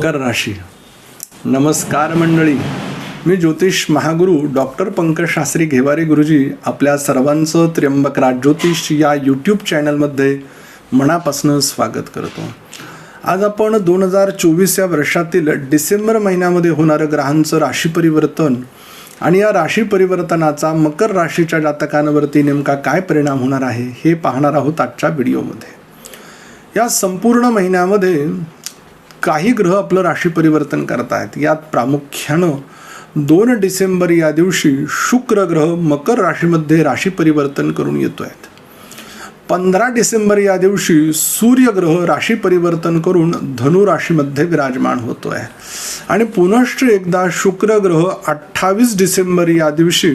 मकर राशी. नमस्कार मंडळी. मी ज्योतिष महागुरु डॉक्टर पंकज शास्त्री घेवारे गुरुजी आपल्या सर्वांचं त्र्यंबक राज ज्योतिष या यूट्यूब चॅनलमध्ये मनापासून स्वागत करतो. आज आपण दोन हजार चोवीस या वर्षातील डिसेंबर महिन्यामध्ये होणारं ग्रहांचं राशी परिवर्तन आणि या राशी परिवर्तनाचा मकर राशीच्या जातकांवरती नेमका काय परिणाम होणार आहे हे पाहणार आहोत आजच्या व्हिडिओमध्ये. या संपूर्ण महिन्यामध्ये काही ग्रह आपलं राशी परिवर्तन करत आहेत यात प्रामुख्यानं दोन डिसेंबर या दिवशी शुक्र ग्रह मकर राशीमध्ये राशी परिवर्तन करून येतो आहेत पंधरा डिसेंबर या दिवशी सूर्यग्रह राशी परिवर्तन करून धनु राशीमध्ये विराजमान होतो आहे आणि पुनश्च एकदा शुक्र ग्रह अठ्ठावीस डिसेंबर या दिवशी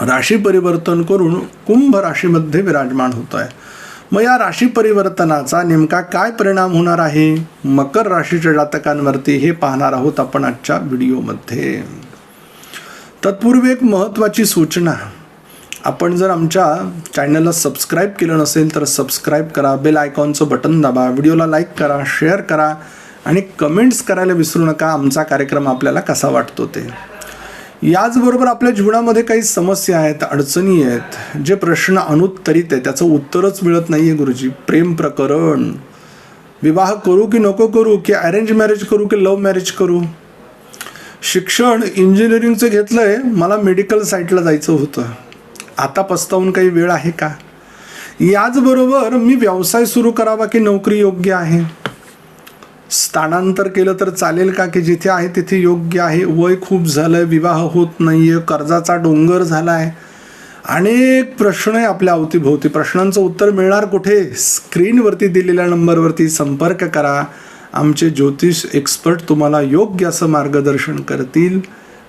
राशी परिवर्तन करून कुंभ राशीमध्ये विराजमान होतो आहे मग या राशी परिवर्तनाचा नेमका काय परिणाम होणार आहे? मकर राशीच्या जातकांवरती हे पाहणार आहोत आपण आजच्या व्हिडिओमध्ये. तत्पूर्वी एक महत्त्वाची सूचना. आपण जर आमच्या चॅनलला सबस्क्राईब केलं नसेल तर सबस्क्राईब करा बेल आयकॉनचं बटन दाबा व्हिडिओला लाईक करा शेअर करा आणि कमेंट्स करायला विसरू नका. आमचा कार्यक्रम आपल्याला कसा वाटतो ते. याचबरोबर आपल्या जीवनामध्ये काही समस्या आहेत अडचणी आहेत जे प्रश्न अनुत्तरित आहे त्याचं उत्तरच मिळत नाही आहे गुरुजी. प्रेम प्रकरण. विवाह करू की नको करू की अरेंज मॅरेज करू की लव्ह मॅरेज करू? शिक्षण इंजिनिअरिंगचं घेतलं आहे मला मेडिकल साईटला जायचं होतं. आता पस्तावून काही वेळ आहे का? याचबरोबर मी व्यवसाय सुरू करावा की नोकरी योग्य आहे? स्थानांतर केलं तर चालेल का? की जिथे आहे तिथे योग्य आहे. वय खूप झालं आहे विवाह होत नाही आहे कर्जाचा डोंगर झाला आहे अनेक प्रश्न आहे आपल्या अवतीभोवती. प्रश्नांचं उत्तर मिळणार कुठे? स्क्रीनवरती दिलेल्या नंबरवरती संपर्क करा. आमचे ज्योतिष एक्सपर्ट तुम्हाला योग्य असं मार्गदर्शन करतील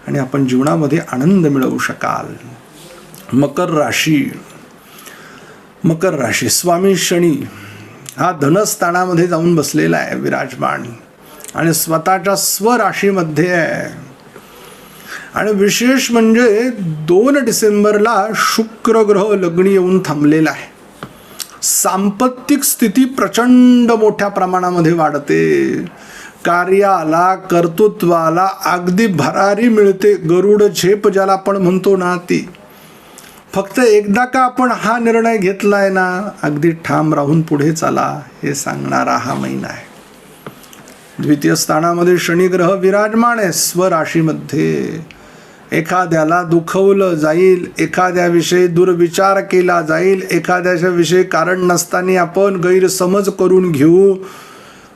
आणि आपण जीवनामध्ये आनंद मिळवू शकाल. मकर राशी. मकर राशी. स्वामी शनी. हा धनस्थानामध्ये जाऊन बसलेला आहे विराजमान. आणि स्वतःच्या स्वराशीमध्ये आहे. आणि विशेष म्हणजे दोन डिसेंबरला शुक्र ग्रह लग्नी येऊन थांबलेला आहे. सांपत्तिक स्थिती प्रचंड मोठ्या प्रमाणामध्ये वाढते. कार्याला कर्तृत्वाला अगदी भरारी मिळते. गरुड झेप ज्याला आपण म्हणतो ना ती. फक्त एकदा का आपण हा निर्णय घेतला आहे ना अगदी ठाम राहून पुढे चाला हे सांगणारा हा महिना आहे. द्वितीय स्थानामध्ये शनिग्रह विराजमान आहे स्वराशीमध्ये एखाद्याला दुखवलं जाईल एखाद्याविषयी दुर्विचार केला जाईल एखाद्याच्या विषयी कारण नसताना आपण गैरसमज करून घेऊ.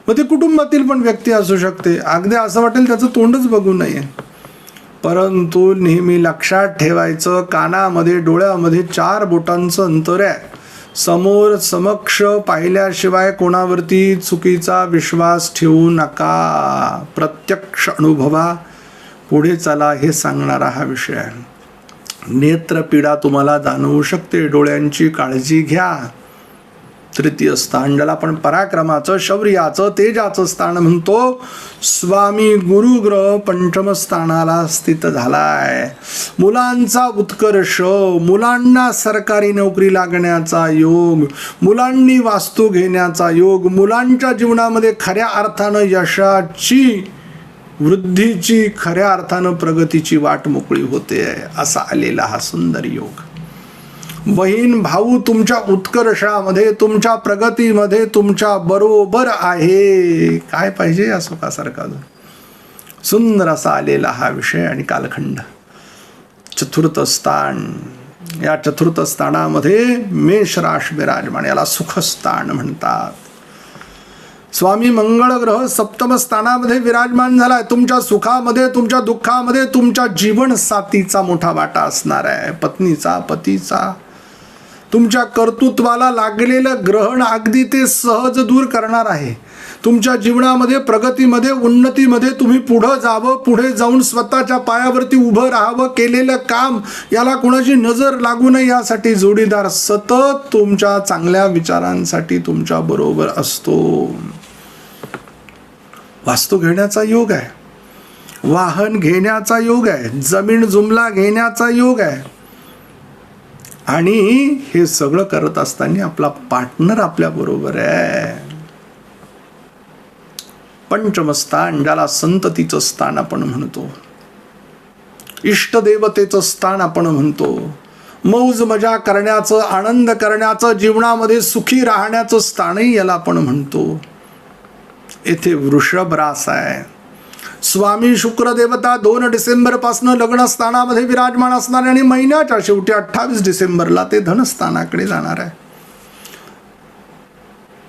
मग ते कुटुंबातील पण व्यक्ती असू शकते. अगदी असं वाटेल त्याचं तोंडच बघू नये. परंतु नेहमी लक्षात ठेवायचं कानामध्ये डोळ्यामध्ये चार बोटांचं अंतर आहे. समोर समक्ष पाहिल्याशिवाय कोणावरती चुकीचा विश्वास ठेवू नका. प्रत्यक्ष अनुभवा. पुढे चला हे सांगणारा हा विषय आहे. नेत्रपीडा तुम्हाला जाणवू शकते. डोळ्यांची काळजी घ्या. तृतीय स्थान ज्याला आपण पराक्रमाचं शौर्याचं तेजाचं स्थान म्हणतो. स्वामी गुरुग्रह पंचम स्थानाला स्थित झालाय. मुलांचा उत्कर्ष मुलांना सरकारी नोकरी लागण्याचा योग मुलांनी वास्तू घेण्याचा योग मुलांच्या जीवनामध्ये खऱ्या अर्थानं यशाची वृद्धीची खऱ्या अर्थानं प्रगतीची वाट मोकळी होते असा आलेला हा सुंदर योग. बहीण भाऊ तुमच्या उत्कर्षामध्ये तुमच्या प्रगतीमध्ये तुमच्या बरोबर आहे. काय पाहिजे या सुखासारखा सुंदर असा आलेला हा विषय आणि कालखंड. चतुर्थ स्थान. या चतुर्थ स्थानामध्ये मेष राश विराजमान याला सुखस्थान म्हणतात. स्वामी मंगळ ग्रह सप्तम स्थानामध्ये विराजमान झालाय. तुमच्या सुखामध्ये तुमच्या दुःखामध्ये तुमच्या जीवन साथीचा मोठा वाटा असणार आहे. पत्नीचा पतीचा तुमच्या कर्तृत्वाला लागलेलं ग्रहण अगदी ते सहज दूर करणार आहे. तुमच्या जीवनामध्ये प्रगतीमध्ये उन्नतीमध्ये तुम्ही पुढं जावं पुढे जाऊन स्वतःच्या पायावरती उभं राहावं केलेलं काम याला कोणाची नजर लागू नये यासाठी जोडीदार सतत तुमच्या चांगल्या विचारांसाठी तुमच्या बरोबर असतो. वास्तू घेण्याचा योग आहे. वाहन घेण्याचा योग आहे. जमीन जुमला घेण्याचा योग आहे. आणि हे सगळं करत असताना आपला पार्टनर आपल्या बरोबर आहे. पंचमस्थान ज्याला संततीचं स्थान आपण म्हणतो. इष्टदेवतेचं स्थान आपण म्हणतो. मौज मजा करण्याचं आनंद करण्याचं जीवनामध्ये सुखी राहण्याचं स्थानही याला आपण म्हणतो. येथे वृषभ रास आहे. स्वामी शुक्रदेवता दोन डिसेंबर लग्नस्थानामध्ये विराजमान असणार आणि महिन्याच्या शेवटी अठ्ठावीस डिसेंबरला ते धनस्थानाकडे जाणार आहे.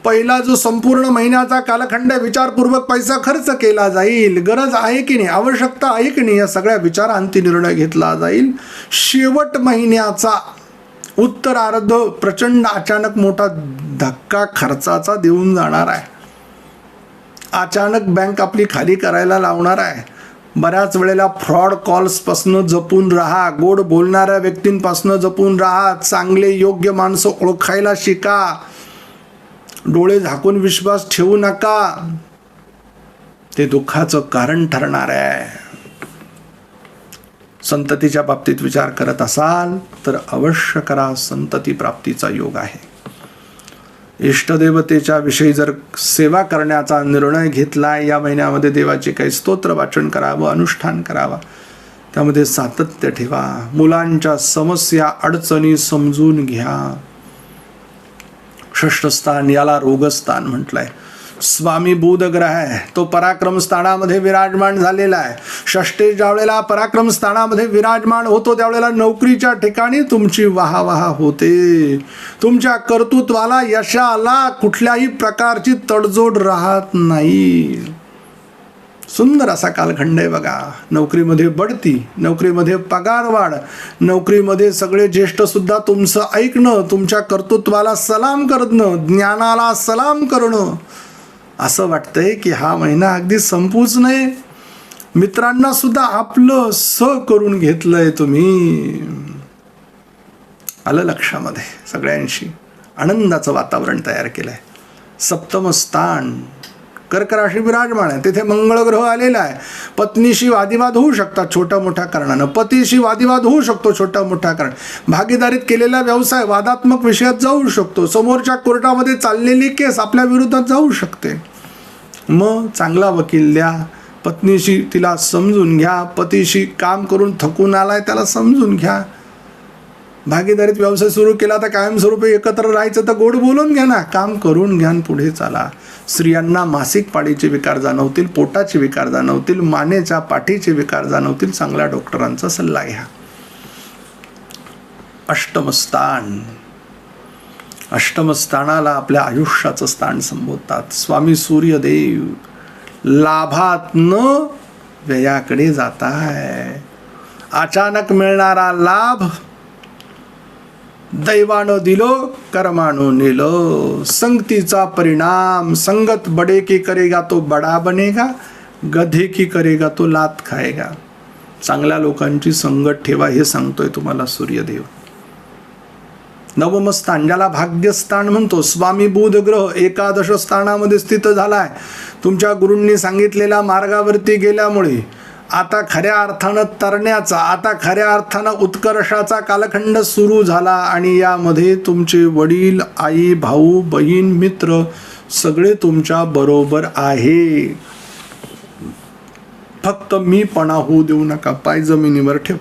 पहिला जो संपूर्ण महिन्याचा कालखंड विचारपूर्वक पैसा खर्च केला जाईल. गरज आहे की नाही आवश्यकता आहे की नाही या सगळ्या विचारांती निर्णय घेतला जाईल. शेवट महिन्याचा उत्तरार्ध प्रचंड अचानक मोठा धक्का खर्चाचा देऊन जाणार आहे. अचानक बँक आपली खाली करायला लावणार आहे. बऱ्याच वेळेला फ्रॉड कॉल्सपासनं जपून राहा. गोड बोलणाऱ्या व्यक्तींपासनं जपून राहा. चांगले योग्य माणसं ओळखायला शिका. डोळे झाकून विश्वास ठेवू नका. ते दुःखाचं कारण ठरणार आहे. संततीच्या बाबतीत विचार करत असाल तर अवश्य करा. संतती प्राप्तीचा योग आहे. इष्टदेवतेच्या विषयी जर सेवा करण्याचा निर्णय घेतला या महिन्यामध्ये देवाचे काही स्तोत्र वाचन करावं अनुष्ठान करावा त्यामध्ये सातत्य ठेवा. मुलांच्या समस्या अडचणी समजून घ्या. षष्ठस्थान याला रोगस्थान म्हटलंय. स्वामी बुध ग्रह आहे. तो पराक्रम स्थानामध्ये विराजमान झालेला आहे. षष्टे ज्या वेळेला पराक्रम स्थानामध्ये विराजमान होतो त्यावेळेला नोकरीच्या ठिकाणी तुमची वाहा होते. तुमच्या कर्तृत्वाला यशाला कुठल्याही प्रकारची तडजोड राहत नाही. सुंदर असा कालखंड आहे बघा. नोकरीमध्ये बढती नोकरीमध्ये पगारवाढ नोकरीमध्ये सगळे ज्येष्ठ सुद्धा तुमचं ऐकणं तुमच्या कर्तृत्वाला सलाम करणं ज्ञानाला सलाम करणं असं वाटतंय की हा महिना अगदी संपूच नये. मित्रांना सुद्धा आपलं स करून घेतलंय तुम्ही. आलं लक्षामध्ये सगळ्यांशी. आनंदाचं वातावरण तयार केलंय. सप्तम स्थान. कर्क राशी विराजमान आहे. तिथे मंगळग्रह आलेला आहे. पत्नीशी वादिवाद होऊ शकतात छोट्या मोठ्या कारणानं. पतीशी वादिवाद होऊ शकतो छोट्या मोठ्या कारण भागीदारीत केलेला व्यवसाय वादात्मक विषयात जाऊ शकतो. समोरच्या कोर्टामध्ये चाललेली केस आपल्या विरोधात जाऊ शकते. मग चांगला वकील द्या. पत्नीशी तिला समजून घ्या. पतीशी काम करून थकून आलाय त्याला समजून घ्या. भागीदारीत व्यवसाय सुरू केला तर कायमस्वरूपी एकत्र राहायचं तर गोड बोलून घ्या ना. काम करून घ्या आणि पुढे चाला. स्त्रियांना मासिक पाळीचे विकार जाणवतील पोटाचे विकार जाणवतील मानेच्या पाठीचे विकार जाणवतील चांगल्या डॉक्टरांचा सल्ला घ्या. अष्टमस्थान. अष्टमस्थानाला आपल्या आयुष्याचं स्थान संबोधतात. स्वामी सूर्यदेव लाभात न व्ययाकडे जात आहे अचानक मिळणारा लाभ दैवानं दिलो कर्मानं नेलो संगतीचा परिणाम संगत बडे की करेगा तो बडा बनेगा गधे की करेगा तो लात खाएगा चांगल्या लोकांची संगत ठेवा हे सांगतोय तुम्हाला सूर्यदेव नवमस्थान ज्याला भाग्यस्थान म्हणतो स्वामी बुध ग्रह एकादश स्थानामध्ये स्थित झालाय तुमच्या गुरूंनी सांगितलेल्या मार्गावरती गेल्यामुळे आता खऱ्या अर्थानं तरण्याचा आता खऱ्या अर्थानं उत्कर्षाचा कालखंड सुरू झाला आणि यामध्ये तुमचे वडील आई भाऊ बहीण मित्र सगळे तुमच्या बरोबर आहे. फक्त मी पणा होऊ देऊ नका पाय जमिनीवर ठेव.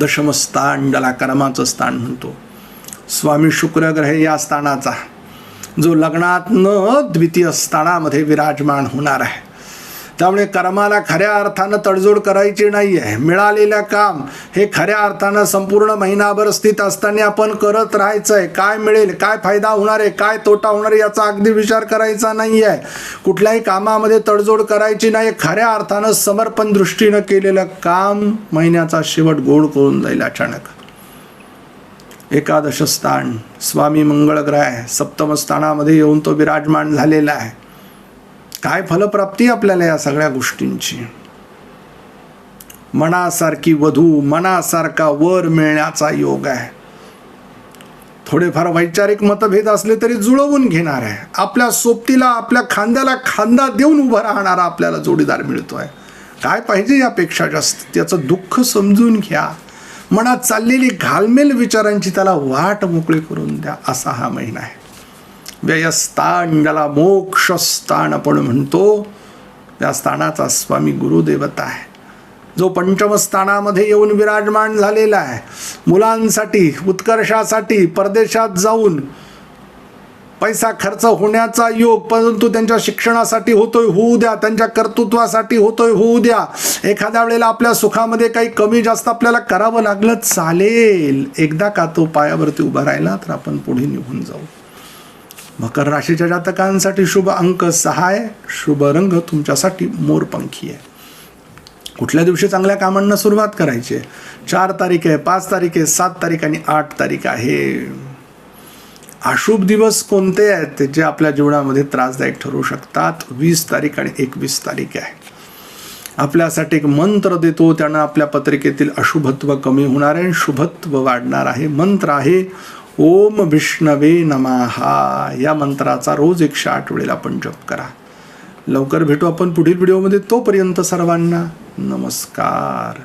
दशमस्थान ज्याला कर्माचं स्थान म्हणतो. स्वामी शुक्रग्रह या स्थानाचा जो लग्नात न द्वितीय स्थानामध्ये विराजमान होणार आहे. त्यामुळे कर्माला खऱ्या अर्थानं तडजोड करायची नाही आहे मिळालेलं काम हे खऱ्या अर्थानं संपूर्ण महिनाभर स्थित असताना आपण करत राहायचं आहे काय मिळेल काय फायदा होणार आहे काय तोटा होणार आहे याचा अगदी विचार करायचा नाही आहे कुठल्याही कामामध्ये तडजोड करायची नाही. खऱ्या अर्थानं समर्पण दृष्टीनं केलेलं काम महिन्याचा शेवट गोड करून जाईल अचानक. एकादश स्थान स्वामी मंगळग्रह आहे सप्तम स्थानामध्ये येऊन तो विराजमान झालेला आहे. काय फलप्राप्ती आपल्याला या सगळ्या गोष्टींची? मनासारखी वधू मनासारखा वर मिळण्याचा योग आहे. थोडेफार वैचारिक मतभेद असले तरी जुळवून घेणार आहे. आपल्या सोबतीला आपल्या खांद्याला खांदा देऊन उभा राहणारा आपल्याला जोडीदार मिळतोय. काय पाहिजे यापेक्षा जास्त? त्याचं दुःख समजून घ्या. मनात चाललेली घालमेल विचारांची त्याला वाट मोकळी करून द्या असा हा महिना आहे. व्ययस्थान ज्याला मोक्षस्थान आपण म्हणतो त्या स्थानाचा स्वामी गुरुदेवता आहे. जो पंचमस्थानामध्ये येऊन विराजमान झालेला आहे. मुलांसाठी उत्कर्षासाठी परदेशात जाऊन पैसा खर्च होण्याचा योग परंतु त्यांच्या शिक्षणासाठी होतोय होऊ द्या. त्यांच्या कर्तृत्वासाठी होतोय होऊ द्या. एखाद्या वेळेला आपल्या सुखामध्ये काही कमी जास्त आपल्याला करावं लागलं चालेल. एकदा का तो पायावरती उभा राहिला तर आपण पुढे निघून जाऊ. मकर राशीच्या जातकांसाठी शुभ अंक सहा आहे शुभ रंग तुमच्यासाठी मोरपंखी आहे. कुठल्या दिवशी चांगल्या कामांना सुरुवात करायची आहे? चार तारीख आहे पाच तारीख आहे सात तारीख आणि आठ तारीख आहे. अशुभ दिवस कोणते आहेत ते जे आपल्या जीवनामध्ये त्रासदायक ठरू शकतात? वीस तारीख आणि एकवीस तारीख आहे. आपल्यासाठी एक मंत्र देतो त्यानं आपल्या पत्रिकेतील अशुभत्व कमी होणार आहे शुभत्व वाढणार आहे. मंत्र आहे ओम विष्णवे नमाहा या मंत्राचा रोज एकशे आठ वेळेला आपण जप करा. लवकर भेटू आपण पुढील व्हिडिओमध्ये तोपर्यंत सर्वांना नमस्कार.